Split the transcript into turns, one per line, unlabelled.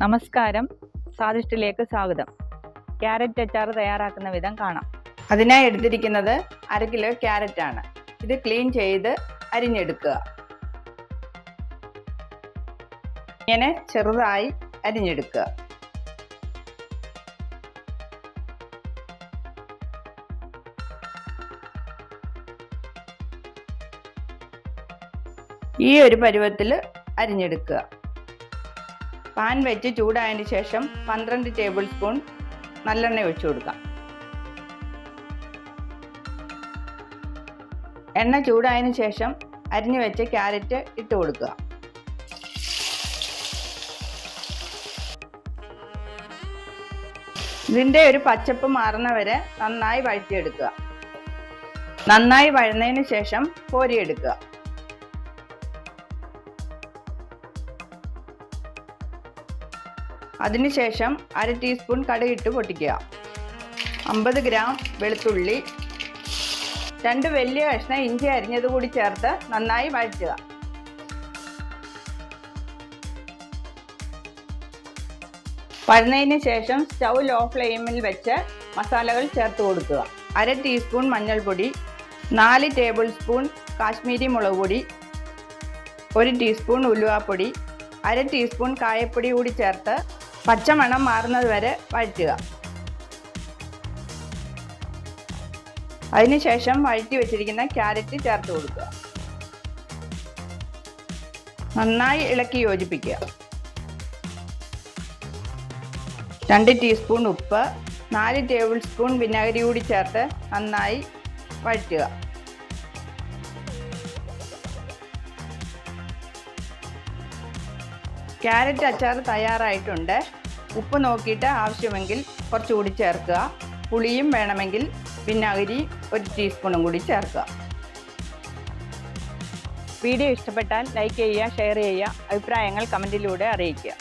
നമസ്കാരം. സ്വാദിഷ്ടിലേക്ക് സ്വാഗതം. ക്യാരറ്റ് അച്ചാർ തയ്യാറാക്കുന്ന വിധം കാണാം.
അതിനായി എടുത്തിരിക്കുന്നത് അര കിലോ ക്യാരറ്റ് ആണ്. ഇത് ക്ലീൻ ചെയ്ത് അരിഞ്ഞെടുക്കുക. ഇങ്ങനെ ചെറുതായി അരിഞ്ഞെടുക്കുക. ഈ ഒരു പരുവത്തിൽ അരിഞ്ഞെടുക്കുക. പാൻ വെച്ച് ചൂടായതിന് ശേഷം പന്ത്രണ്ട് ടേബിൾ സ്പൂൺ നല്ലെണ്ണ ഒഴിച്ചു കൊടുക്കാം. എണ്ണ ചൂടായതിനു ശേഷം അരിഞ്ഞു വെച്ച ക്യാരറ്റ് ഇട്ട് കൊടുക്കുക. ഇതിന്റെ ഒരു പച്ചപ്പ് മാറുന്നവരെ നന്നായി വഴറ്റിയെടുക്കുക. നന്നായി വഴന്നതിന് ശേഷം കോരിയെടുക്കുക. അതിനുശേഷം അര ടീസ്പൂൺ കടുകിട്ട് പൊട്ടിക്കുക. അമ്പത് ഗ്രാം വെളുത്തുള്ളി രണ്ട് വലിയ കഷ്ണം ഇഞ്ചി അരിഞ്ഞത് കൂടി ചേർത്ത് നന്നായി വഴറ്റുക. വഴന്നതിന് ശേഷം സ്റ്റൗ ലോ ഫ്ലെയിമിൽ വെച്ച് മസാലകൾ ചേർത്ത് കൊടുക്കുക. അര ടീസ്പൂൺ മഞ്ഞൾപ്പൊടി നാല് ടേബിൾ സ്പൂൺ കാശ്മീരി മുളക് പൊടി ഒരു ടീസ്പൂൺ ഉലുവാപ്പൊടി അര ടീസ്പൂൺ കായപ്പൊടി കൂടി ചേർത്ത് പച്ചമണം മാറുന്നത് വരെ വഴറ്റുക. അതിനുശേഷം വഴറ്റി വെച്ചിരിക്കുന്ന ക്യാരറ്റ് ചേർത്ത് കൊടുക്കുക. നന്നായി ഇളക്കി യോജിപ്പിക്കുക. രണ്ട് ടീസ്പൂൺ ഉപ്പ് നാല് ടേബിൾ സ്പൂൺ വിനാഗിരി കൂടി ചേർത്ത് നന്നായി വഴറ്റുക. ക്യാരറ്റ് അച്ചാർ തയ്യാറായിട്ടുണ്ട്. ഉപ്പ് നോക്കിയിട്ട് ആവശ്യമെങ്കിൽ കുറച്ചുകൂടി ചേർക്കുക. പുളിയും വേണമെങ്കിൽ വിനാഗിരി ഒരു ടീസ്പൂണും കൂടി ചേർക്കുക.
വീഡിയോ ഇഷ്ടപ്പെട്ടാൽ ലൈക്ക് ചെയ്യുക ഷെയർ ചെയ്യുക അഭിപ്രായങ്ങൾ കമന്റിലൂടെ അറിയിക്കുക.